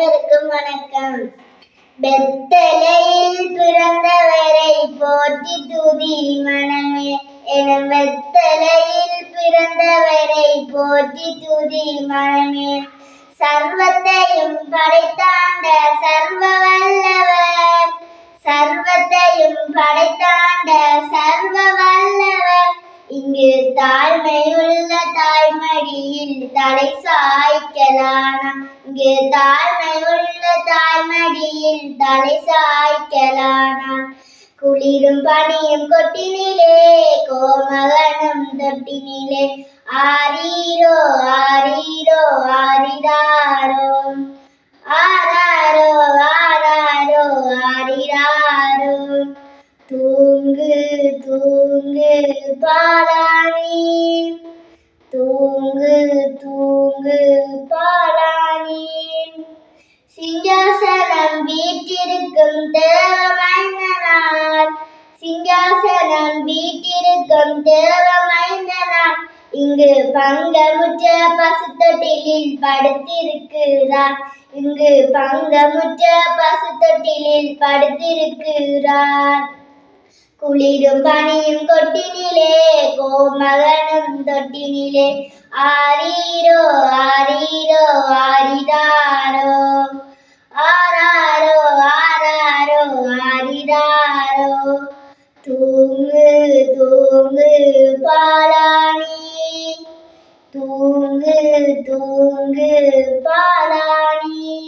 அனைவருக்கும் வணக்கம். பெத்தலையில் பிறந்தவரை போற்றி துதி மனமே என வெத்தலையில் பிறந்தவரை போற்றி துதி மனமே. சர்வத்தையும் படைத்தாண்ட சர்வ வல்லவர் சர்வத்தையும் படைத்தாண்ட சர்வ வல்லவர் இங்கு தாய் தாய்மடியில் தலை சாய்க்கலானா இங்கு தாழ்மையுள்ள தாய்மடியில் தலை சாய்க்கலானா. குளிரும் பனியும் கொட்டினிலே கோமகனும் தொட்டினிலே. ஆரீரோ ஆரீரோ ஆரிராரோ. ஆராரோ ஆராரோ ஆரிராரோ. தூங்கு தூங்கு பாரா வீற்றிருக்கும் தேவ தேவமைந்தனார் சிங்காசனம் வீற்றிருக்கும் தேவ தேவமைந்தனார் இங்கு பங்கமுற்ற பசுத்தொட்டிலில் படுத்திருக்கிறார். இங்கு பங்கமுற்ற பசுத்தொட்டிலில் படுத்திருக்கிறார். குளிரும் பனியும் கொட்டினிலே கோமகனும் தொட்டினிலே. ஆரீரோ ஆரீரோ தூங்கு தூங்கு பாலாணி. தூங்கு தூங்கு பாலாணி.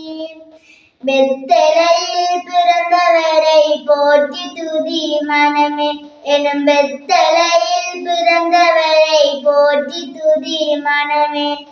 மெத்தலையில் பிறந்தவரை போற்றி துதி மனமே. எனும் மெத்தலையில் பிறந்தவரை போற்றி துதி மனமே.